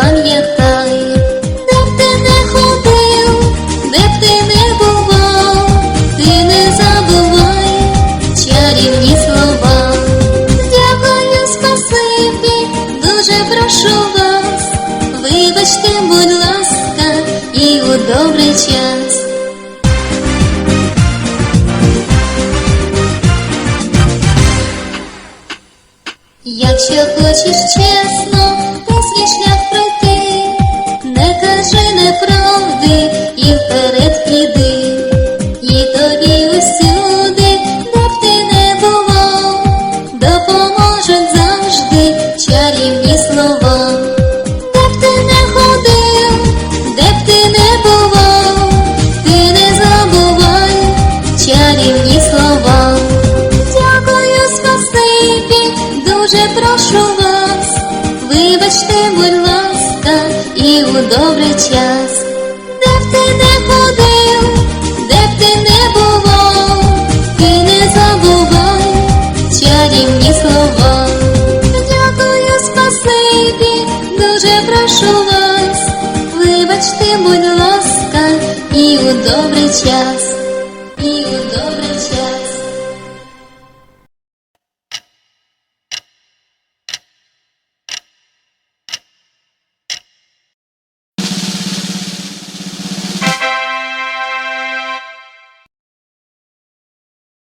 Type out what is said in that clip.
пам'ятай, де б ти не ходив, де б ти не бував, ти не забувай чарівні слова. Дякую, спасибі, дуже прошу вас, вибачте, будь ласка, і у добрий час. Якщо хочеш чесно. І піди, і тобі усюди, де б ти не бував, допоможуть завжди чарівні слова, де б ти не ходив, де б ти не бував, ти не забувай чарівні слова. Дякую, спасибі, дуже прошу вас, вибачте, будь ласка, і у добрий час, вас, вибачте, будь ласка, і у добрий час, і у добрий